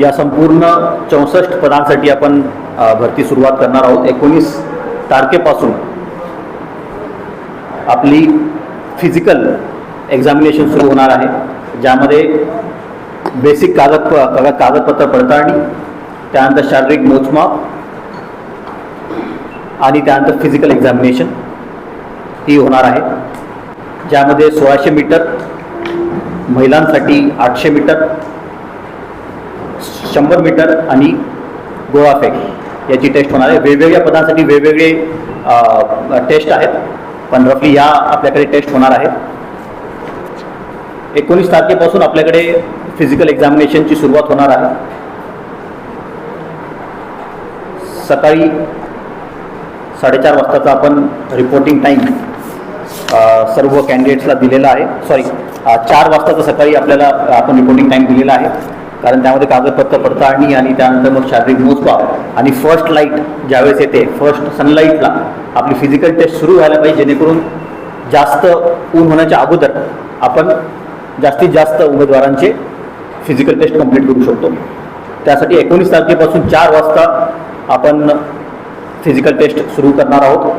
या संपूर्ण चौसष्ट पदांसाठी आपण भरती सुरुवात करणार आहोत. एकोणीस तारखेपासून आपली फिजिकल एक्झामिनेशन सुरू होणार आहे ज्यामध्ये बेसिक कागद कागद कागदपत्र पडताळणी त्यानंतर शारीरिक मोजमाप आणि त्यानंतर फिजिकल एक्झामिनेशन ही होणार आहे. ज्यामध्ये सोळाशे मीटर महिलांसाठी आठशे मीटर शंभर मीटर आणि गोळाफेक याची टेस्ट होणार आहे. वेगवेगळ्या पदांसाठी वेगवेगळे टेस्ट आहेत. पण रफली या आपल्याकडे टेस्ट होणार आहेत. एकोणीस तारखेपासून आपल्याकडे फिजिकल एक्झामिनेशनची सुरुवात होणार आहे. सकाळी साडेचार वाजताचा आपण रिपोर्टिंग टाईम सर्व कॅन्डिडेट्सला दिलेला आहे. सॉरी चार वाजताचा सकाळी आपल्याला आपण रिपोर्टिंग टाईम दिलेला आहे. कारण त्यामध्ये कागदपत्र पडताळणी आणि त्यानंतर मग शारीरिक मोजमाप आणि फर्स्ट लाइट ज्यावेळेस येते फर्स्ट सनलाईटला आपली फिजिकल टेस्ट सुरू व्हायला पाहिजे जेणेकरून जास्त ऊन होण्याच्या अगोदर आपण जास्तीत जास्त उमेदवारांचे फिजिकल टेस्ट कंप्लीट करू शकतो. त्यासाठी एकोणीस तारखेपासून चार वाजता आपण फिजिकल टेस्ट सुरू करणार आहोत.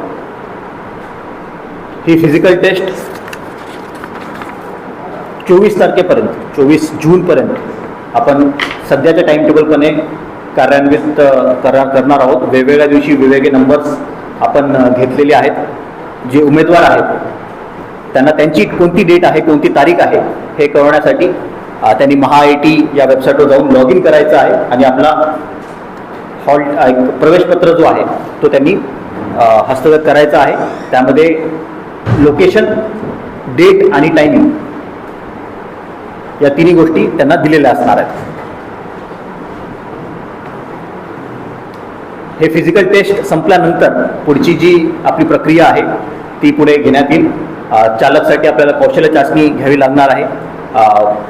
ही फिजिकल टेस्ट चोवीस तारखेपर्यंत चोवीस जूनपर्यंत. आपण सध्याच्या टाईम टेबलपणे कार्यान्वित करा करणार आहोत. वेगवेगळ्या दिवशी वेगवेगळे नंबर्स आपण घेतलेले आहेत. जे उमेदवार आहेत त्यांना त्यांची कोणती डेट आहे कोणती तारीख आहे हे कळवण्यासाठी त्यांनी महा आय टी या वेबसाईटवर जाऊन लॉग इन करायचं आहे आणि आपला हॉल एक प्रवेशपत्र जो आहे तो त्यांनी हस्तगत करायचा आहे. त्यामध्ये लोकेशन डेट आणि टायमिंग या तिन्ही गोष्टी त्यांना दिलेल्या असणार आहेत. हे फिजिकल टेस्ट संपल्यानंतर पुढची जी आपली प्रक्रिया आहे ती पुढे घेण्यात येईल. चालकसाठी आपल्याला कौशल्य चाचणी घ्यावी लागणार आहे.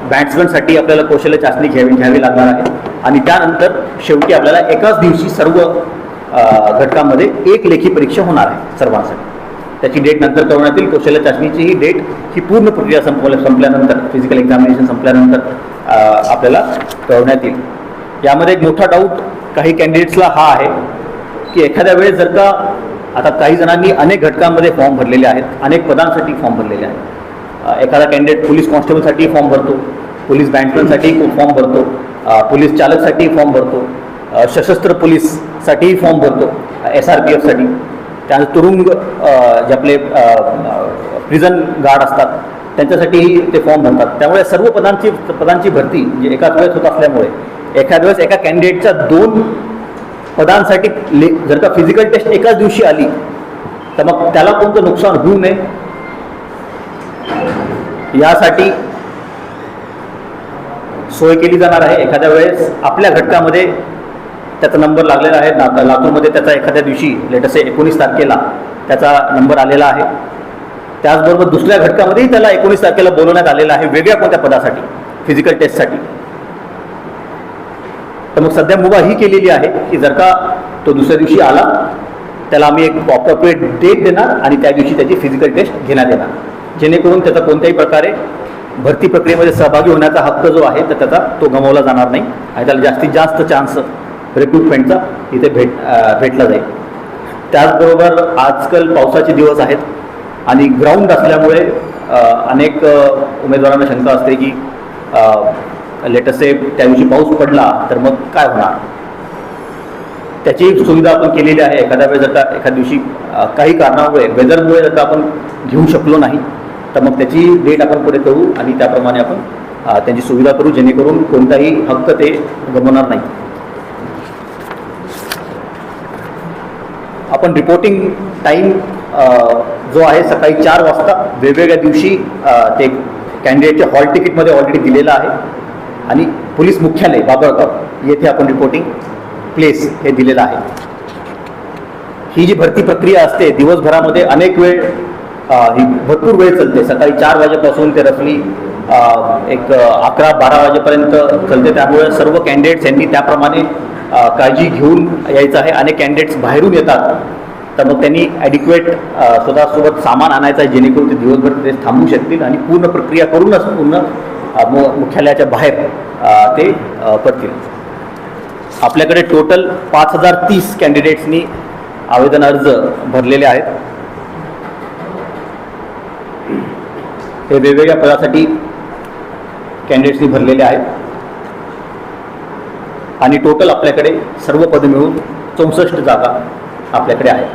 बॅट्समनसाठी आपल्याला कौशल्य चाचणी घ्यावी घ्यावी लागणार आहे. आणि त्यानंतर शेवटी आपल्याला एकाच दिवशी सर्व घटकामध्ये घटकांमध्ये एक लेखी परीक्षा होणार आहे सर्वांसाठी. त्याची डेट नंतर कळवण्यात येईल. कौशल्य चाचणीची ही डेट ही पूर्ण प्रक्रिया संपवल्या संपल्यानंतर फिजिकल एक्झामिनेशन संपल्यानंतर आपल्याला कळवण्यात येईल. यामध्ये एक मोठा डाऊट काही कॅन्डिडेट्सला हा आहे की एखाद्या वेळेस जर का आता काही जणांनी अनेक घटकांमध्ये फॉर्म भरलेले आहेत अनेक पदांसाठी फॉर्म भरलेले आहेत. एखादा कॅन्डिडेट पोलीस कॉन्स्टेबलसाठी फॉर्म भरतो पोलीस बँडमनसाठी फॉर्म भरतो पोलीस चालकसाठी फॉर्म भरतो सशस्त्र पोलीससाठीही फॉर्म भरतो एस आर पी एफसाठी त्यानंतर तुरुंग जे आपले प्रिझन गार्ड असतात त्यांच्यासाठीही ते फॉर्म भरतात. त्यामुळे सर्व पदांची पदांची भरती म्हणजे एकाच वेळेस होत असल्यामुळे एखाद्या वेळेस एका कॅन्डिडेटच्या दोन पदांसाठी ले जर का फिजिकल टेस्ट एकाच दिवशी आली तर मग त्याला कोणतं नुकसान होऊ नये? यासाठी सोय केली जाणार आहे. एखाद्या वेळेस आपल्या घटकामध्ये त्याचा नंबर लागलेला आहे. ला लातूरमध्ये त्याचा एखाद्या दिवशी लेटसे एकोणीस तारखेला त्याचा नंबर आलेला आहे. त्याचबरोबर दुसऱ्या घटकामध्येही त्याला एकोणीस तारखेला बोलवण्यात आलेलं आहे वेगळ्या कोणत्या पदासाठी? फिजिकल टेस्टसाठी तर मग सध्या मुभा ही केलेली आहे की जर का तो दुसऱ्या दिवशी आला त्याला आम्ही एक अप्रोप्रिएट डेट देणार आणि त्या दिवशी त्याची फिजिकल टेस्ट घेण्यात येणार. जेणेकरून त्याचा कोणत्याही प्रकारे भरती प्रक्रियेमध्ये सहभागी होण्याचा हक्क जो आहे तर त्याचा तो गमावला जाणार नाही. आणि त्याला जास्तीत जास्त चान्स रिक्रुटमेंटचा इथे भेट भेटला जाईल. त्याचबरोबर आजकाल पावसाचे दिवस आहेत आणि ग्राउंड असल्यामुळे अनेक उमेदवारांना शंका असते की लेटसे त्या दिवशी पाऊस पडला तर मग काय होणार? त्याची सुविधा आपण केलेली आहे. एखाद्या वेळेस जर का एखाद्या दिवशी काही कारणामुळे वेदरमुळे जर का आपण घेऊ शकलो नाही तर मग त्याची डेट आपण पुढे करू आणि त्याप्रमाणे आपण त्यांची सुविधा करू जेणेकरून कोणताही हक्क ते गमवणार नाही. आपण रिपोर्टिंग टाईम जो आहे सकाळी चार वाजता वेगवेगळ्या दिवशी ते कॅन्डिडेटच्या हॉल तिकीटमध्ये ऑलरेडी दिलेलं आहे. आणि पोलीस मुख्यालय बाबळगाव येथे आपण रिपोर्टिंग प्लेस हे दिलेलं आहे. ही जी भरती प्रक्रिया असते दिवसभरामध्ये अनेक वेळ ही भरपूर वेळ चालते. सकाळी चार वाजेपासून ते रफली एक अकरा बारा वाजेपर्यंत चालते. त्यामुळे सर्व कॅन्डिडेट्स यांनी त्याप्रमाणे काळजी घेऊन यायचं आहे. अनेक कॅन्डिडेट्स बाहेरून येतात. तर मग त्यांनी ॲडिक्वेट स्वतःसोबत सामान आणायचं आहे जेणेकरून ते दिवसभर ते थांबू शकतील आणि पूर्ण प्रक्रिया करूनच पूर्ण मु- मुख्यालयाच्या बाहेर ते अ, पडतील. आपल्याकडे टोटल पाच हजार तीस कॅन्डिडेट्सनी आवेदन अर्ज भरलेले आहेत. हे वेगवेगळ्या पदासाठी कॅन्डिडेट्सनी भरलेले आहेत. आणि टोटल आपल्याकडे सर्व पद मिळून चौसष्ट जागा आपल्याकडे आहेत.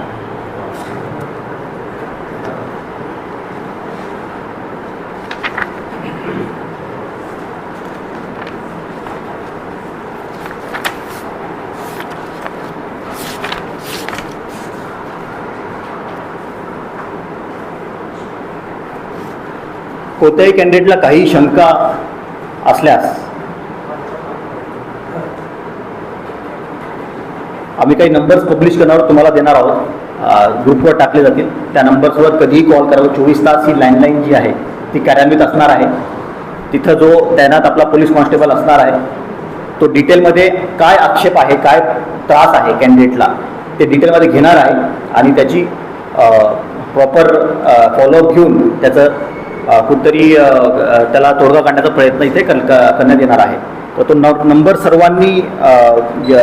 कोणत्याही कॅन्डिडेटला काही शंका असल्यास आम्ही काही नंबर्स पब्लिश करणार तुम्हाला देणार आहोत. ग्रुपवर टाकले जातील. त्या नंबर्सवर कधीही कॉल करावं. चोवीस तास ही लँडलाईन जी आहे ती कार्यान्वित असणार आहे. तिथं जो तैनात आपला पोलीस कॉन्स्टेबल असणार आहे तो डिटेलमध्ये काय आक्षेप आहे काय त्रास आहे कॅन्डिडेटला ते डिटेलमध्ये घेणार आहे. आणि त्याची प्रॉपर फॉलोअप घेऊन त्याचं कुठतरी त्याला तोडगा काढण्याचा प्रयत्न इथे कर क- करण्यात येणार आहे. तर तो न नंबर सर्वांनी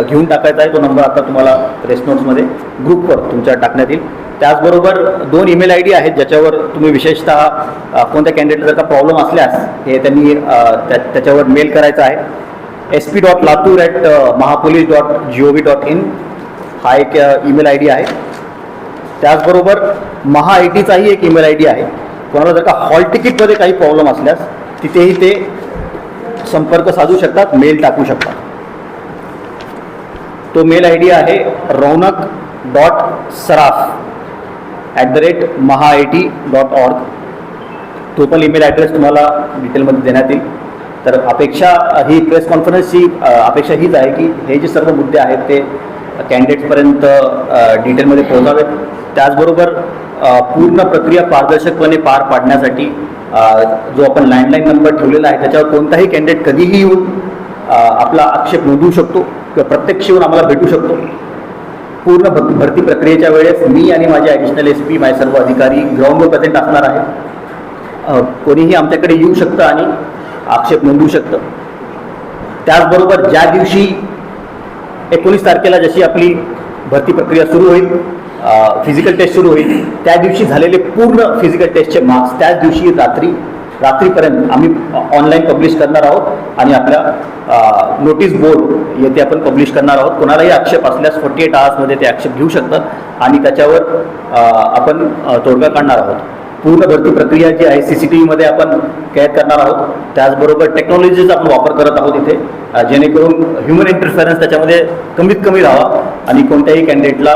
घेऊन टाकायचा आहे. तो नंबर आता तुम्हाला प्रेस नोट्समध्ये ग्रुपवर तुमच्या टाकण्यात येईल. त्याचबरोबर दोन ईमेल आय डी आहेत ज्याच्यावर तुम्ही विशेषतः कोणत्या कॅन्डिडेटला जर का प्रॉब्लेम असल्यास हे त्यांनी त्या त्याच्यावर मेल करायचा आहे. S P dot Latur at Mahapolice dot G O V dot in हा एक ईमेल आय डी आहे. त्याचबरोबर महा आय टीचाही एक ईमेल आय डी आहे. कोणाला जर का हॉल तिकीटमध्ये काही प्रॉब्लेम असल्यास तिथेही ते संपर्क साधू शकतात मेल टाकू शकतात. तो मेल आय डी आहे Raunak dot Saraf at the rate Maha I T dot org तो पण ईमेल ॲड्रेस तुम्हाला डिटेलमध्ये देण्यात येईल. तर अपेक्षा ही प्रेस कॉन्फरन्सची अपेक्षा हीच आहे की हे जे सर्व मुद्दे आहेत ते कॅन्डिडेटपर्यंत डिटेलमध्ये पोहोचावेत. त्याचबरोबर पूर्ण प्रक्रिया पारदर्शकपणे पार पाडण्यासाठी जो आपण लँडलाईन नंबर ठेवलेला आहे त्याच्यावर कोणताही कॅन्डिडेट कधीही येऊन आपला आक्षेप नोंदवू शकतो किंवा प्रत्यक्ष येऊन आम्हाला भेटू शकतो. पूर्ण भरती प्रक्रियेच्या वेळेस मी आणि माझे ॲडिशनल एस पी माझे सर्व अधिकारी ग्राउंडवर प्रेझेंट असणार आहे. कोणीही आमच्याकडे येऊ शकतं आणि आक्षेप नोंदवू शकतं. त्याचबरोबर ज्या दिवशी एकोणीस तारखेला जशी आपली भरती प्रक्रिया सुरू होईल फिजिकल टेस्ट सुरू होईल. त्या दिवशी झालेले पूर्ण फिजिकल टेस्टचे मार्क्स त्याच दिवशी रात्री रात्रीपर्यंत आम्ही ऑनलाईन पब्लिश करणार आहोत आणि आपल्या नोटीस बोर्ड येथे आपण पब्लिश करणार आहोत. कोणालाही आक्षेप असल्यास फोर्टी एट आवर्समध्ये ते आक्षेप घेऊ शकतात आणि त्याच्यावर आपण तोडगा काढणार आहोत. पूर्ण भरती प्रक्रिया जी आहे सी सी टी व्हीमध्ये आपण कैद करणार आहोत. त्याचबरोबर टेक्नॉलॉजीचा आपण वापर करत आहोत इथे जेणेकरून ह्युमन इंटरफेरन्स त्याच्यामध्ये कमीत कमी राहावा आणि कोणत्याही कॅन्डिडेटला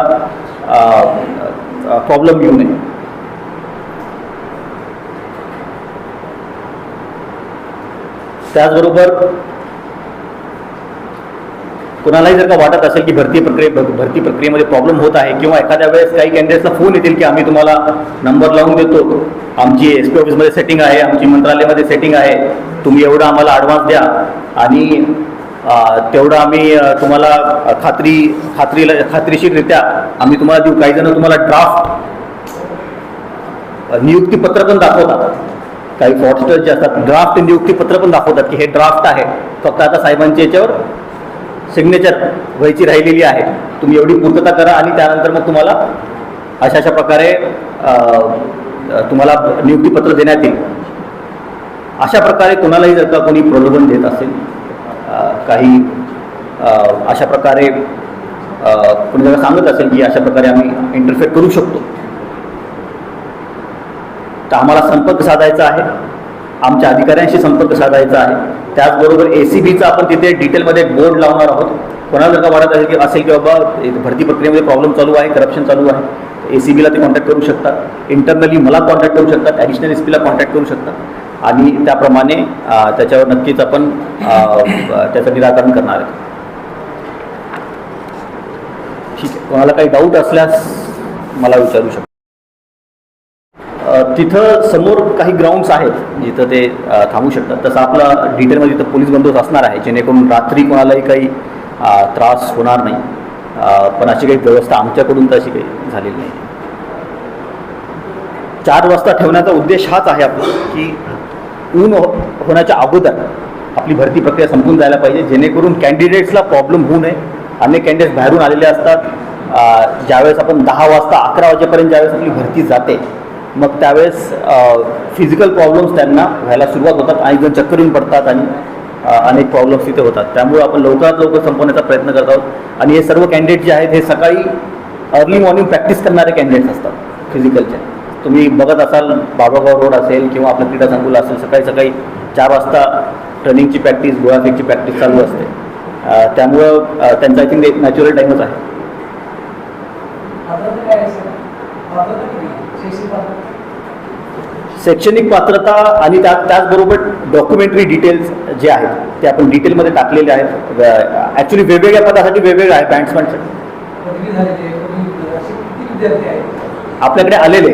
प्रॉब्लेम येऊ नये. त्याचबरोबर कोणालाही जर का वाटत असेल की भरती प्रक्रिये भरती प्रक्रियेमध्ये प्रॉब्लेम होत आहे किंवा एखाद्या वेळेस काही कॅन्डिडेट्सला फोन येतील की आम्ही तुम्हाला नंबर लावून देतो. आमची एस पी ऑफिसमध्ये सेटिंग आहे आमची मंत्रालयामध्ये सेटिंग आहे. तुम्ही एवढा आम्हाला ॲडव्हान्स द्या. आणि तेवढं आम्ही तुम्हाला खात्री खात्रीला खात्रीशीररित्या आम्ही तुम्हाला देऊ. काही जण तुम्हाला ड्राफ्ट नियुक्तीपत्र पण दाखवतात. काही फ्रॉडस्टर जे असतात ड्राफ्ट नियुक्तीपत्र पण दाखवतात की हे ड्राफ्ट आहे. फक्त आता साहेबांच्या याच्यावर सिग्नेचर व्हायची राहिलेली आहे. तुम्ही एवढी पूर्तता करा आणि त्यानंतर मग तुम्हाला अशा अशा प्रकारे तुम्हाला नियुक्तीपत्र देण्यात येईल. अशा प्रकारे कोणालाही जर का कोणी प्रलोभन देत असेल काही अशा प्रकारे कोणी जर सांगत असेल की अशा प्रकारे आम्ही इंटरफेअर करू शकतो. तर आम्हाला संपर्क साधायचा आहे. आमच्या अधिकाऱ्यांशी संपर्क साधायचा आहे. त्याचबरोबर ए सी बीचा आपण तिथे डिटेलमध्ये बोर्ड लावणार आहोत. कोणाला जर का वाटत असेल की असेल की बाबा भरती प्रक्रियेमध्ये प्रॉब्लेम चालू आहे करप्शन चालू आहे ए सी बीला ते कॉन्टॅक्ट करू शकतात. इंटरनली मला कॉन्टॅक्ट करू शकतात. ॲडिशनल एस पीला कॉन्टॅक्ट करू शकतात. आणि त्याप्रमाणे त्याच्यावर नक्कीच आपण त्याचं निराकरण करणार आहे. ठीक आहे. कोणाला काही डाऊट असल्यास मला विचारू शकतो. तिथं समोर काही ग्राउंड्स आहेत जिथं ते थांबू शकतात. तसं आपला डिटेलमध्ये तिथं पोलीस बंदोबस्त असणार आहे जेणेकरून रात्री कोणालाही काही त्रास होणार नाही. पण अशी काही व्यवस्था आमच्याकडून तर अशी काही झालेली नाही. चार वाजता ठेवण्याचा उद्देश हाच आहे आपला की ऊन हो- होण्याच्या अगोदर आपली भरती प्रक्रिया संपून जायला पाहिजे जेणेकरून कॅन्डिडेट्सला प्रॉब्लेम होऊ नये. अनेक कॅन्डिडेट्स बाहेरून आलेले असतात. ज्यावेळेस आपण दहा वाजता अकरा वाजेपर्यंत ज्यावेळेस आपली भरती जाते मग त्यावेळेस फिजिकल प्रॉब्लेम्स त्यांना व्हायला सुरुवात होतात आणि जण चक्कर येऊन पडतात आणि अनेक प्रॉब्लेम्स तिथे होतात. त्यामुळे आपण लवकरात लवकर संपवण्याचा प्रयत्न करत आहोत. आणि हे सर्व कॅन्डिडेट जे आहेत हे सकाळी अर्ली मॉर्निंग प्रॅक्टिस करणारे कॅन्डिडेट्स असतात फिजिकलच्या तुम्ही बघत असाल बाबागाव रोड असेल किंवा आपलं क्रीडा संकुल असेल सकाळी सकाळी चार वाजता रनिंगची प्रॅक्टिस गोळाफेकची प्रॅक्टिस चालू असते. त्यामुळं त्यांचा आय थिंक एक नॅचरल टाईमच आहे. शैक्षणिक पात्रता? आणि त्या त्याचबरोबर डॉक्युमेंटरी डिटेल्स जे आहेत ते आपण डिटेलमध्ये टाकलेले आहेत. ॲक्च्युली वेगवेगळ्या पदासाठी वेगवेगळं आहे बँड्समॅनसाठी आपल्याकडे आलेले.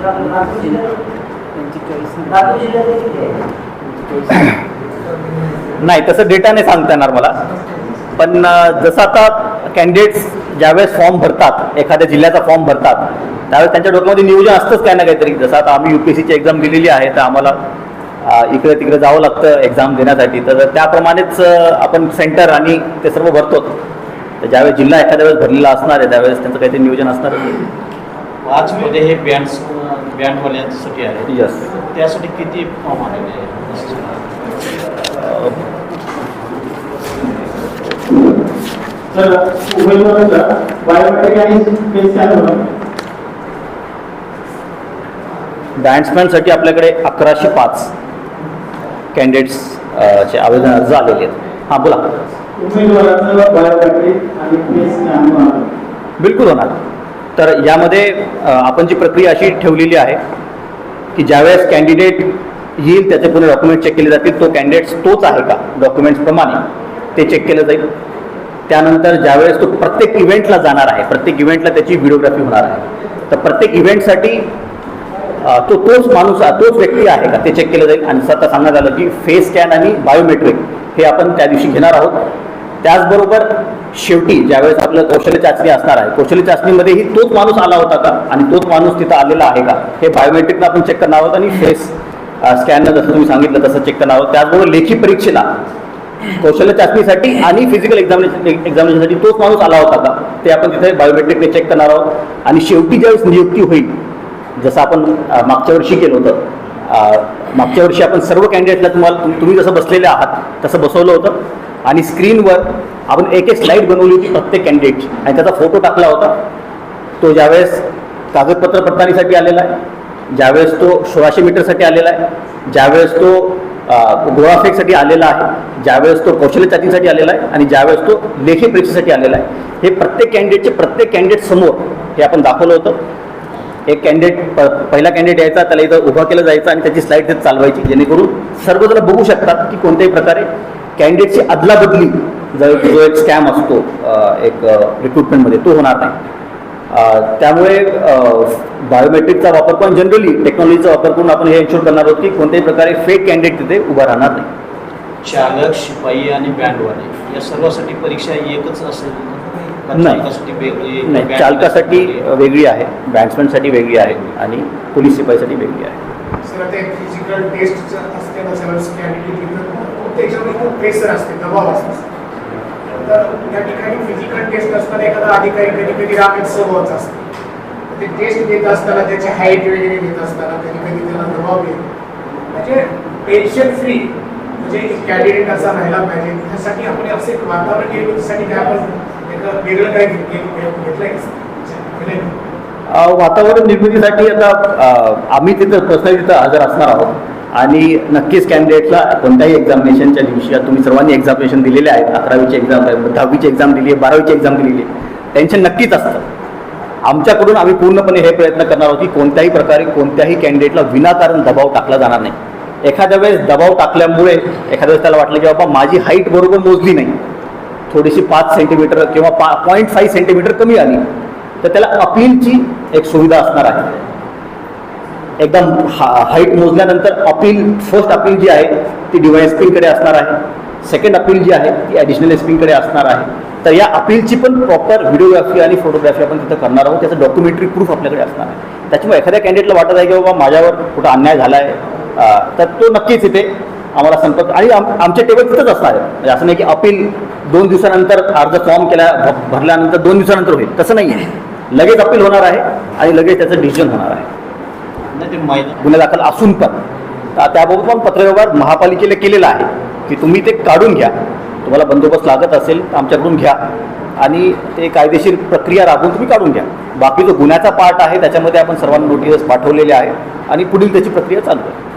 नाही तसं डेटा नाही सांगता येणार मला. पण जसं आता कॅन्डिडेट्स ज्यावेळेस फॉर्म भरतात एखाद्या जिल्ह्याचा फॉर्म भरतात त्यावेळेस त्यांच्या डोक्यामध्ये नियोजन असतंच काही ना काहीतरी. जसं आता आम्ही यू पी एस सीची एक्झाम दिलेली आहे तर आम्हाला इकडे तिकडे जावं लागतं एक्झाम देण्यासाठी. तर त्याप्रमाणेच आपण सेंटर आणि ते सर्व भरतो. तर ज्यावेळेस जिल्हा एखाद्या वेळेस भरलेला असणार आहे त्यावेळेस त्यांचं काहीतरी नियोजन असणार पाचमध्ये हे बँड्स बँडवाल्यांसाठी आहे. यस त्यासाठी किती फॉर्म आलेले आहे तर उमेदवारांचा बायोमेट्रिक आणि फेस स्कॅनर बँड्समॅनसाठी आपल्याकडे अकराशे पाच कॅन्डिडेट्स चे आवेदन अर्ज आलेले आहेत. हां बोला. उमेदवाराचं बायोमेट्रिक आणि बिलकुल होणार. तर यामध्ये आपण जी प्रक्रिया अशी ठेवलेली आहे की ज्यावेळेस कॅन्डिडेट येईल त्याचे पूर्ण डॉक्युमेंट चेक केले जातील तो कॅन्डिडेट तोच आहे का? डॉक्युमेंट्सप्रमाणे ते चेक केलं जाईल. त्यानंतर ज्यावेळेस तो प्रत्येक इव्हेंटला जाणार आहे प्रत्येक इव्हेंटला त्याची व्हिडिओग्राफी होणार आहे तर प्रत्येक इव्हेंटसाठी तो तोच माणूस तोच व्यक्ती आहे का? ते चेक केलं जाईल. आणि स्वतः सांगण्यात आलं की फेस स्कॅन आणि बायोमेट्रिक हे आपण त्या दिवशी घेणार आहोत. त्याचबरोबर शेवटी ज्यावेळेस आपलं कौशल्य चाचणी असणार आहे कौशल्य चाचणीमध्येही तोच माणूस आला होता का? आणि तोच माणूस तिथं आलेला आहे का? हे बायोमेट्रिकनं आपण चेक करणार आहोत आणि फेस स्कॅनर जसं तुम्ही सांगितलं तसं चेक करणार आहोत. त्याचबरोबर लेखी परीक्षेला कौशल्य चाचणीसाठी आणि फिजिकल एक्झामिनेशन एक्झामिनेशनसाठी तोच माणूस आला होता का? ते आपण तिथे बायोमेट्रिकने चेक करणार आहोत. आणि शेवटी ज्यावेळेस नियुक्ती होईल जसं आपण मागच्या वर्षी केलं होतं मागच्या वर्षी आपण सर्व कॅन्डिडेटला तुम्हाला तुम्ही जसं बसलेले आहात तसं बसवलं होतं. आणि स्क्रीनवर आपण एक एक स्लाईड बनवली होती प्रत्येक कॅन्डिडेटची आणि त्याचा फोटो टाकला होता. तो ज्यावेळेस कागदपत्र पडताळणीसाठी आलेला आहे ज्यावेळेस तो सोळाशे मीटरसाठी आलेला आहे ज्यावेळेस तो गोळाफेकसाठी आलेला आहे ज्यावेळेस तो कौशल्य चाचणीसाठी आलेला आहे आणि ज्यावेळेस तो लेखी परीक्षेसाठी आलेला आहे. हे प्रत्येक कॅन्डिडेटचे प्रत्येक कॅन्डिडेट समोर हे आपण दाखवलं होतं. एक कॅन्डिडेट प पहिला कॅन्डिडेट यायचा त्याला इथं उभा केला जायचा आणि त्याची स्लाईड तिथे चालवायची. जेणेकरून सर्वजण बघू शकतात की कोणत्याही प्रकारे कॅन्डिडेटची अदलाबदली जो जो एक स्कॅम असतो एक रिक्रुटमेंटमध्ये तो होणार नाही. त्यामुळे बायोमेट्रिकचा वापर पण जनरली टेक्नॉलॉजीचा वापर करून आपण हे एन्शोर करणार आहोत की कोणत्याही प्रकारे फेक कॅन्डिडेट तिथे उभा राहणार नाही. चालक शिपाई आणि बँडवाले या सर्वासाठी परीक्षा एकच असेल? नाही. चालकासाठी वेगळी आहे बॅट्समॅनसाठी वेगळी आहे? आणि पोलीस शिपाईसाठी वेगळी आहे. खूप त्याच्यामध्ये खूप प्रेशर असते दबाव असतो. तर त्या ठिकाणी फिजिकल टेस्ट असताना एखादा अधिकारी कधी कधी रामेट स्वभावच असतो ते टेस्ट देत असताना त्याची हाईट वगैरे घेत असताना कधी कधी त्याला दबाव घेत म्हणजे टेन्शन फ्री म्हणजे कॅन्डिडेट असा राहायला पाहिजे. त्यासाठी आपण असे एक वातावरण निर्मितीसाठी काय आपण एक वेगळं काय घेतलंय? वातावरण निर्मितीसाठी आता आम्ही तिथं प्रस्तावित हजर असणार आहोत. आणि नक्कीच कॅन्डिडेटला कोणत्याही एक्झामिनेशनच्या दिवशी तुम्ही सर्वांनी एक्झामिनेशन दिलेले आहेत. अकरावीची एक्झाम दहावीची एक्झाम दिली आहे बारावीची एक्झाम दिलेली आहे. टेन्शन नक्कीच असतं. आमच्याकडून आम्ही पूर्णपणे हे प्रयत्न करणार आहोत की कोणत्याही प्रकारे कोणत्याही कॅन्डिडेटला विनाकारण दबाव टाकला जाणार नाही. एखाद्या वेळेस दबाव टाकल्यामुळे एखाद्या वेळेस त्याला वाटलं की बाबा माझी हाईट बरोबर मोजली नाही. थोडीशी पाच सेंटीमीटर किंवा पा पॉईंट फाईव्ह सेंटीमीटर कमी आली. तर त्याला अपीलची एक सुविधा असणार आहे. एकदम हा हाईट मोजल्यानंतर अपील फर्स्ट अपील जी आहे ती डिवाय एस पीकडे असणार आहे. सेकंड अपील जी आहे ती ॲडिशनल एस पीकडे असणार आहे. तर या अपीलची पण प्रॉपर व्हिडिओग्राफी आणि फोटोग्राफी आपण तिथं करणार आहोत. त्याचं डॉक्युमेंटरी प्रूफ आपल्याकडे असणार आहे. त्याच्यामुळे एखाद्या कॅन्डिडेटला वाटत आहे की बाबा माझ्यावर कुठं अन्याय झाला आहे तर तो नक्कीच इथे आम्हाला संपर्क आणि आम आमचे टेबल तिथंच असणार आहे म्हणजे असं नाही की अपील दोन दिवसानंतर अर्ज फॉर्म केला भ- भरल्यानंतर दोन दिवसानंतर होईल. तसं नाही आहे लगेच अपील होणार आहे आणि लगेच त्याचं डिसिजन होणार आहे. ते मैदान गुन्हे दाखल असून पण. त्याबाबत पण पत्रव्यवहार महापालिकेला केलेला आहे की तुम्ही ते काढून घ्या. तुम्हाला बंदोबस्त लागत असेल तर आमच्याकडून घ्या. आणि ते कायदेशीर प्रक्रिया राबवून तुम्ही काढून घ्या. बाकी जो गुन्ह्याचा पार्ट आहे त्याच्यामध्ये आपण सर्वांना नोटीस पाठवलेले आहे. आणि पुढील त्याची प्रक्रिया चालू आहे.